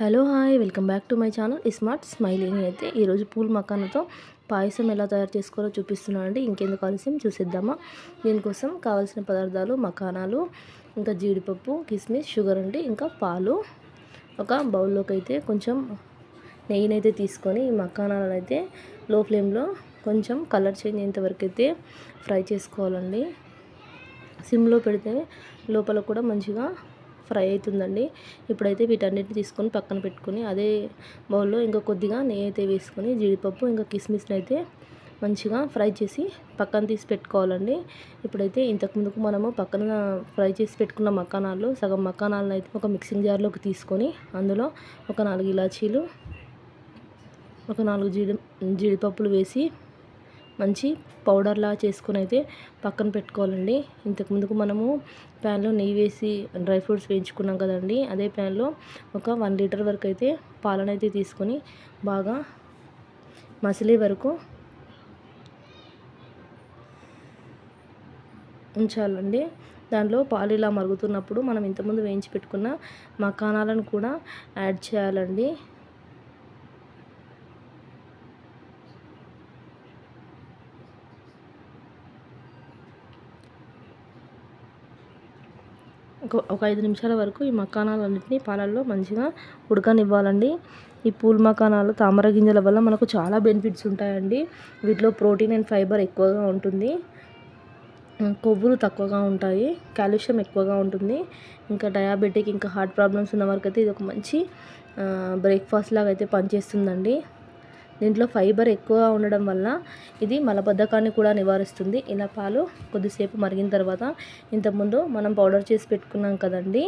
Hello hi welcome back to my channel. Smart smiling అయితే ఈరోజు pool మకానతో పాయసం ఎలా తయారు చేసుకోవాలో చూపిస్తున్నానండి. ఇంకెందుకు ఆలస్యం చూసిద్దామా? దీనికోసం కావాల్సిన పదార్థాలు మకానాలు ఇంకా జీడిపప్పు కిస్మిస్ షుగర్ అండి ఇంకా పాలు. ఒక బౌల్లోకి అయితే కొంచెం నెయ్యినైతే తీసుకొని ఈ మకానాలను అయితే లో ఫ్లేమ్లో కొంచెం కలర్ చేంజ్ అయ్యేంతవరకు అయితే ఫ్రై చేసుకోవాలండి. సిమ్లో పెడితే లోపల కూడా మంచిగా ఫ్రై అవుతుందండి. ఇప్పుడైతే వీటన్నిటిని తీసుకొని పక్కన పెట్టుకొని అదే బౌల్లో ఇంకా కొద్దిగా నెయ్యి అయితే వేసుకొని జీడిపప్పు ఇంకా కిస్మిస్ని అయితే మంచిగా ఫ్రై చేసి పక్కన తీసి పెట్టుకోవాలండి. ఇప్పుడైతే ఇంతకుముందుకు మనము పక్కన ఫ్రై చేసి పెట్టుకున్న మకానాలు సగం మకానాలను అయితే ఒక మిక్సింగ్ జార్లోకి తీసుకొని అందులో ఒక నాలుగు ఇలాచీలు ఒక నాలుగు జీడి జీడిపప్పులు వేసి మంచి పౌడర్లా చేసుకుని అయితే పక్కన పెట్టుకోవాలండి. ఇంతకు ముందుకు మనము ప్యాన్లో నెయ్యి వేసి డ్రై ఫ్రూట్స్ వేయించుకున్నాం కదండి. అదే ప్యాన్లో ఒక వన్ లీటర్ వరకు అయితే పాలను అయితే తీసుకొని బాగా మసిలే వరకు ఉంచాలండి. దాంట్లో పాలు ఇలా మరుగుతున్నప్పుడు మనం ఇంతకుముందు వేయించి పెట్టుకున్న మకానాలను కూడా యాడ్ చేయాలండి. ఒక ఒక ఐదు నిమిషాల వరకు ఈ మకానాలన్నింటినీ పాలల్లో మంచిగా ఉడకనివ్వాలండి. ఈ పూల్ మకానాలు తామర గింజల వల్ల మనకు చాలా బెనిఫిట్స్ ఉంటాయండి. వీటిలో ప్రోటీన్ అండ్ ఫైబర్ ఎక్కువగా ఉంటుంది. కొవ్వులు తక్కువగా ఉంటాయి. కాల్షియం ఎక్కువగా ఉంటుంది. ఇంకా డయాబెటిక్ ఇంకా హార్ట్ ప్రాబ్లమ్స్ ఉన్న వారికి అయితే ఇది ఒక మంచి బ్రేక్ఫాస్ట్ లాగా అయితే పనిచేస్తుందండి. దీంట్లో ఫైబర్ ఎక్కువగా ఉండడం వల్ల ఇది మలబద్ధకాన్ని కూడా నివారిస్తుంది. ఇలా పాలు కొద్దిసేపు మరిగిన తర్వాత ఇంతకుముందు మనం పౌడర్ చేసి పెట్టుకున్నాం కదండి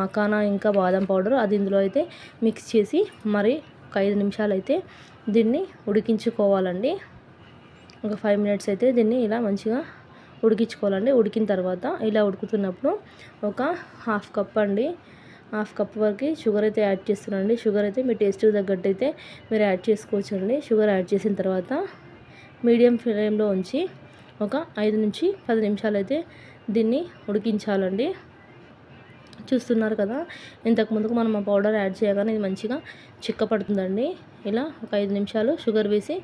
మకానా ఇంకా బాదం పౌడర్ అది ఇందులో అయితే మిక్స్ చేసి మరి ఒక ఐదు నిమిషాలు అయితే దీన్ని ఉడికించుకోవాలండి. ఒక ఫైవ్ మినిట్స్ అయితే దీన్ని ఇలా మంచిగా ఉడికించుకోవాలండి. ఉడికిన తర్వాత ఇలా ఉడుకుతున్నప్పుడు ఒక హాఫ్ కప్ అండి హాఫ్ కప్ వరకు షుగర్ అయితే యాడ్ చేస్తున్నానండి. షుగర్ అయితే మీ టేస్ట్ తగ్గట్టు అయితే మీరు యాడ్ చేసుకోవచ్చండి. షుగర్ యాడ్ చేసిన తర్వాత మీడియం ఫ్లేమ్లో ఉంచి ఒక ఐదు నుంచి పది నిమిషాలు అయితే దీన్ని ఉడికించాలండి. చూస్తున్నారు కదా. ఇంతకు ముందుకు మనం ఆ పౌడర్ యాడ్ చేయగానే ఇది మంచిగా చిక్కపడుతుందండి ఇలా ఒక ఐదు నిమిషాలు షుగర్ వేసి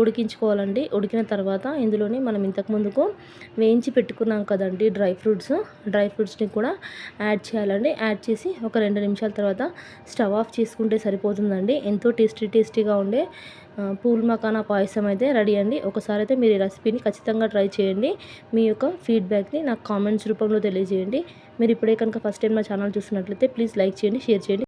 ఉడికించుకోవాలండి. ఉడికిన తర్వాత ఇందులోనే మనం ఇంతకు ముందుకు వేయించి పెట్టుకున్నాం కదండి డ్రై ఫ్రూట్స్. డ్రై ఫ్రూట్స్ని కూడా యాడ్ చేయాలండి. యాడ్ చేసి ఒక రెండు నిమిషాల తర్వాత స్టవ్ ఆఫ్ చేసుకుంటే సరిపోతుందండి. ఎంతో టేస్టీ టేస్టీగా ఉండే పూల్ మకానా పాయసం అయితే రెడీ అండి. ఒకసారి అయితే మీరు ఈ రెసిపీని ఖచ్చితంగా ట్రై చేయండి. మీ యొక్క ఫీడ్బ్యాక్ని నాకు కామెంట్స్ రూపంలో తెలియజేయండి. మీరు ఇప్పుడే కనుక ఫస్ట్ టైం మా ఛానల్ చూస్తున్నట్లయితే ప్లీజ్ లైక్ చేయండి షేర్ చేయండి.